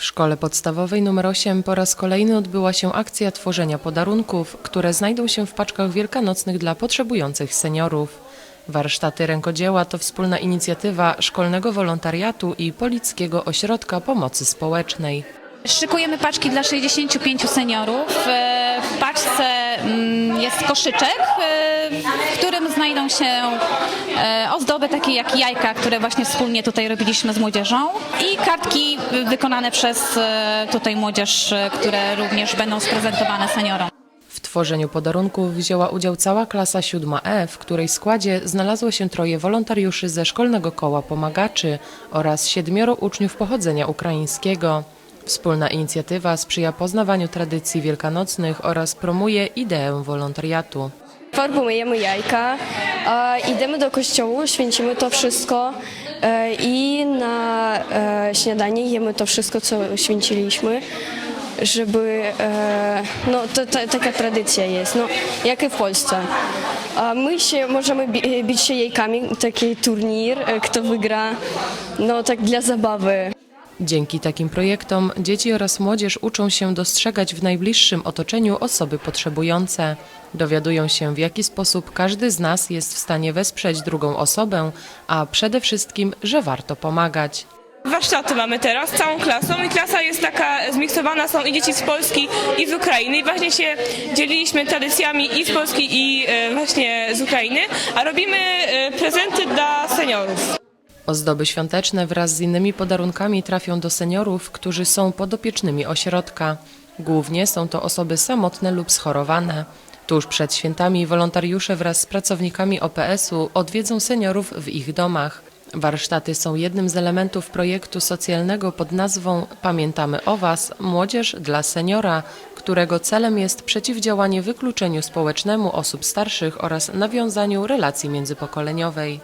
W szkole podstawowej nr 8 po raz kolejny odbyła się akcja tworzenia podarunków, które znajdą się w paczkach wielkanocnych dla potrzebujących seniorów. Warsztaty rękodzieła to wspólna inicjatywa szkolnego wolontariatu i Polickiego Ośrodka Pomocy Społecznej. Szykujemy paczki dla 65 seniorów. E, W paczce mm, jest koszyczek, e, w którym znajdą się e, ozdoby takie jak jajka, które właśnie wspólnie tutaj robiliśmy z młodzieżą i kartki wykonane przez e, tutaj młodzież, e, które również będą sprezentowane seniorom. W tworzeniu podarunków wzięła udział cała klasa 7E, w której składzie znalazło się troje wolontariuszy ze szkolnego koła pomagaczy oraz siedmioro uczniów pochodzenia ukraińskiego. Wspólna inicjatywa sprzyja poznawaniu tradycji wielkanocnych oraz promuje ideę wolontariatu. Farbu myjemy jajka, idziemy do kościoła, święcimy to wszystko e, i na e, śniadanie jemy to wszystko, co święciliśmy żeby, e, no to, to, taka tradycja jest, no jak i w Polsce. A my się możemy bić się jajkami, taki turniej, kto wygra, no tak dla zabawy. Dzięki takim projektom dzieci oraz młodzież uczą się dostrzegać w najbliższym otoczeniu osoby potrzebujące. Dowiadują się, w jaki sposób każdy z nas jest w stanie wesprzeć drugą osobę, a przede wszystkim, że warto pomagać. Warsztaty mamy teraz całą klasą i klasa jest taka zmiksowana, są i dzieci z Polski i z Ukrainy i właśnie się dzieliliśmy tradycjami i z Polski i e, właśnie z Ukrainy, a robimy e, prezenty dla seniorów. Ozdoby świąteczne wraz z innymi podarunkami trafią do seniorów, którzy są podopiecznymi ośrodka. Głównie są to osoby samotne lub schorowane. Tuż przed świętami wolontariusze wraz z pracownikami OPS-u odwiedzą seniorów w ich domach. Warsztaty są jednym z elementów projektu socjalnego pod nazwą Pamiętamy o Was Młodzież dla Seniora, którego celem jest przeciwdziałanie wykluczeniu społecznemu osób starszych oraz nawiązaniu relacji międzypokoleniowej.